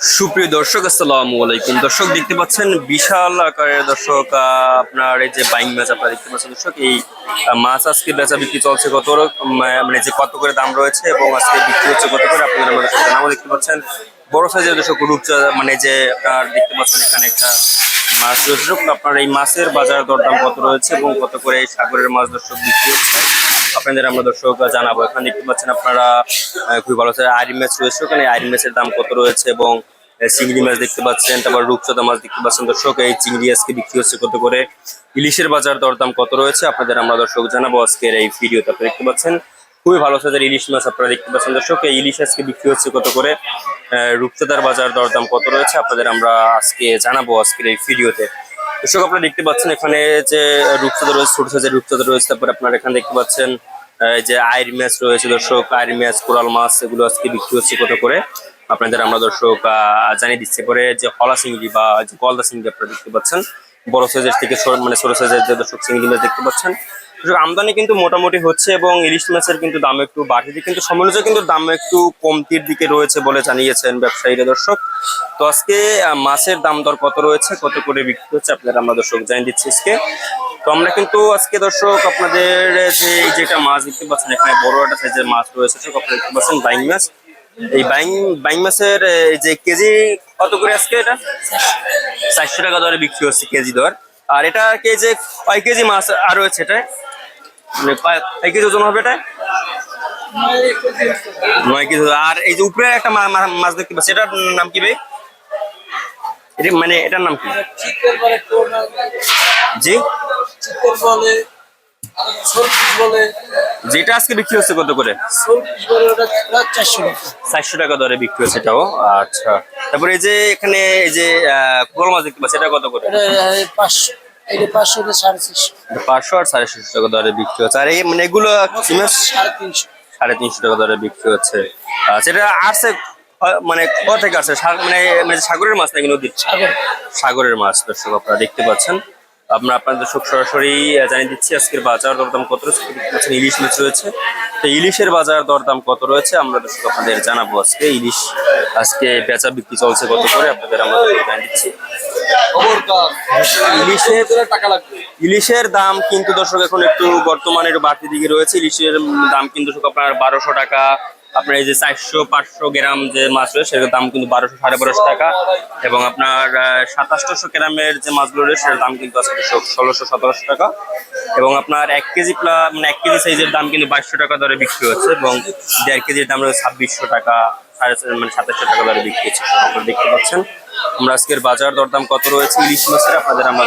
সুপ্রিয় দর্শক, আসসালামু আলাইকুম। দর্শক, দেখতে পাচ্ছেন বিশাল আকারের দর্শক আপনার এই যে বাইং মাছ আপনারা দেখতে পাচ্ছেন দর্শক, এই মাছ আজকে বেচা বিক্রি চলছে কত মানে যে কত করে দাম রয়েছে এবং আজকে বিক্রি হচ্ছে কত করে আপনারা আমাদের জানাব। দেখতে পাচ্ছেন বড় সাইজের দর্শক রূপচা মানে যে, আপনার দেখতে পাচ্ছেন এখানে একটা মাছ রয়েছে। আপনার এই মাছের বাজার দরদাম কত রয়েছে এবং কত করে এই সাগরের মাছ দর্শক বিক্রি হচ্ছে? আপনাদের, আমরা দর্শক জানাব এখানে দেখতে পাচ্ছেন আপনারা খুবই ভালো আইরি মাছ রয়েছে ওখানে আইরি মাছের দাম কত রয়েছে এবং চিংড়ি মাছ দেখতে পাচ্ছেন, তারপর রূপচাঁদা মাছ দেখতে পাচ্ছেন। দর্শক, এই চিংড়ি আজকে বিক্রি হচ্ছে কত করে? ইলিশের বাজার দরদাম কত রয়েছে? আপনাদের, আমরা দর্শক জানাব আজকের এই ভিডিওতে। আপনারা দেখতে পাচ্ছেন, খুবই ভালো সাইজের ইলিশ মাছ আপনারা দেখতে পাচ্ছেন। দর্শক, এই ইলিশ আজকে বিক্রি হচ্ছে কত করে? রূপচাঁদার বাজার দরদাম কত রয়েছে? আপনাদের, আমরা আজকে জানাব আজকের এই ভিডিওতে। দর্শক আপনারা দেখতে পাচ্ছেন এখানে যে রূপসাদা রয়েছে, ছোট সাইজের রূপসাদা রয়েছে। তারপর আপনারা এখানে দেখতে পাচ্ছেন যে আয়ের মাছ রয়েছে দর্শক আয়ের মাছ কোরাল মাছ, এগুলো আজকে বিক্রি হচ্ছে কত করে? আপনাদের আমরা দর্শক জানিয়ে দিচ্ছি। পরে যে হলা চিংড়ি বা যে গলদা চিংড়ি আপনারা দেখতে পাচ্ছেন, বড় সাইজের থেকে মানে ছোট সাইজের যে দর্শক চিংড়ি মাছ দেখতে পাচ্ছেন আমদানি কিন্তু মোটামুটি হচ্ছে এবং ইলিশ মাছের কিন্তু দাম একটু বাড়তি কিন্তু অনুযায়ী কিন্তু দাম একটু কমতির দিকে রয়েছে বলে জানিয়েছেন ব্যবসায়ীরা, দর্শক। তো আজকে মাছের দাম দর কত রয়েছে? কত করে বিক্রি হচ্ছে? আপনারা আমরা দর্শক জানিয়ে দিচ্ছি আজকে। তো আমরা কিন্তু আজকে, দর্শক, আপনাদের যে যেটা মাছ দেখতে পাচ্ছেন, এখানে বড় একটা সাইজের মাছ রয়েছে। আপনারা দেখতে পাচ্ছেন বাইং মাছ। এই বাইং বাইং মাছের যে কেজি কত করে আজকে এটা? চারশো টাকা দরে বিক্রি হচ্ছে কেজি দর। আর এটা কে যে, কয় কেজি মাছ আর রয়েছে এটা? মানে কয় কয় কেজি ওজন হবে এটা? নয় কেজি আর এই যে উপরে একটা মাছ দেখতে পাচ্ছি এটার নাম কি ভাই? এটা মানে এটার নাম কি? জি? যেটা আজকে বিক্রি হচ্ছে কত করে? চারশো টাকা। দরে বিক্রি হচ্ছে এটাও। আচ্ছা। তারপরে এই যে এখানে এই যে কোল মাছ দেখতে পাচ্ছি এটা কত করে? পাঁচশো। এটা আর টাকা দরে বিক্রি হচ্ছে। আর এই মানে এগুলো সিমেন্ট? টাকা দরে বিক্রি হচ্ছে। আচ্ছা এটা মানে কোথা থেকে আসছে? মানে মানে সাগরের মাছ নাকি নদীর? সাগর। সাগরের মাছ দর্শক আপনারা দেখতে পাচ্ছেন। আমরা আপনাদের দর্শক সরাসরি জানিয়ে দিচ্ছি, আজকের বাজার দরদাম কত রয়েছে? ইলিশ মাছ রয়েছে। তো ইলিশের বাজার দরদাম কত রয়েছে? আমরা দর্শক আপনাদের জানাব আজকে। ইলিশ আজকে বেচা বিক্রি চলছে কত করে? আপনাদের আমরা জানিয়ে দিচ্ছি। ইলিশের ইলিশের দাম কিন্তু দর্শক এখন একটু বর্তমানে বাড়তি দিকে রয়েছে। ইলিশের দাম কিন্তু আপনার বারোশো টাকা আপনার এই যে চারশো, পাঁচশো গ্রাম যে মাছ রয়েছে, সেটার দাম কিন্তু বারোশো, সাড়ে বারোশো টাকা। এবং আপনার সাতাশশো গ্রামের যে মাছগুলো রয়েছে, সেটার দাম কিন্তু আজকে ষোলোশো, সতেরোশো টাকা। এবং আপনার এক কেজি প্লা মানে এক কেজি সাইজের দাম কিন্তু বাইশশো টাকা দরে বিক্রি হচ্ছে এবং দেড় কেজির দাম রয়েছে ছাব্বিশশো টাকা, সাড়ে মানে সাতাশশো টাকা দরে বিক্রি হচ্ছে। আপনারা দেখতে পাচ্ছেন। আমরা আজকের বাজার দরদাম কত রয়েছে? ইলিশ মাছের, আপনাদের আমরা।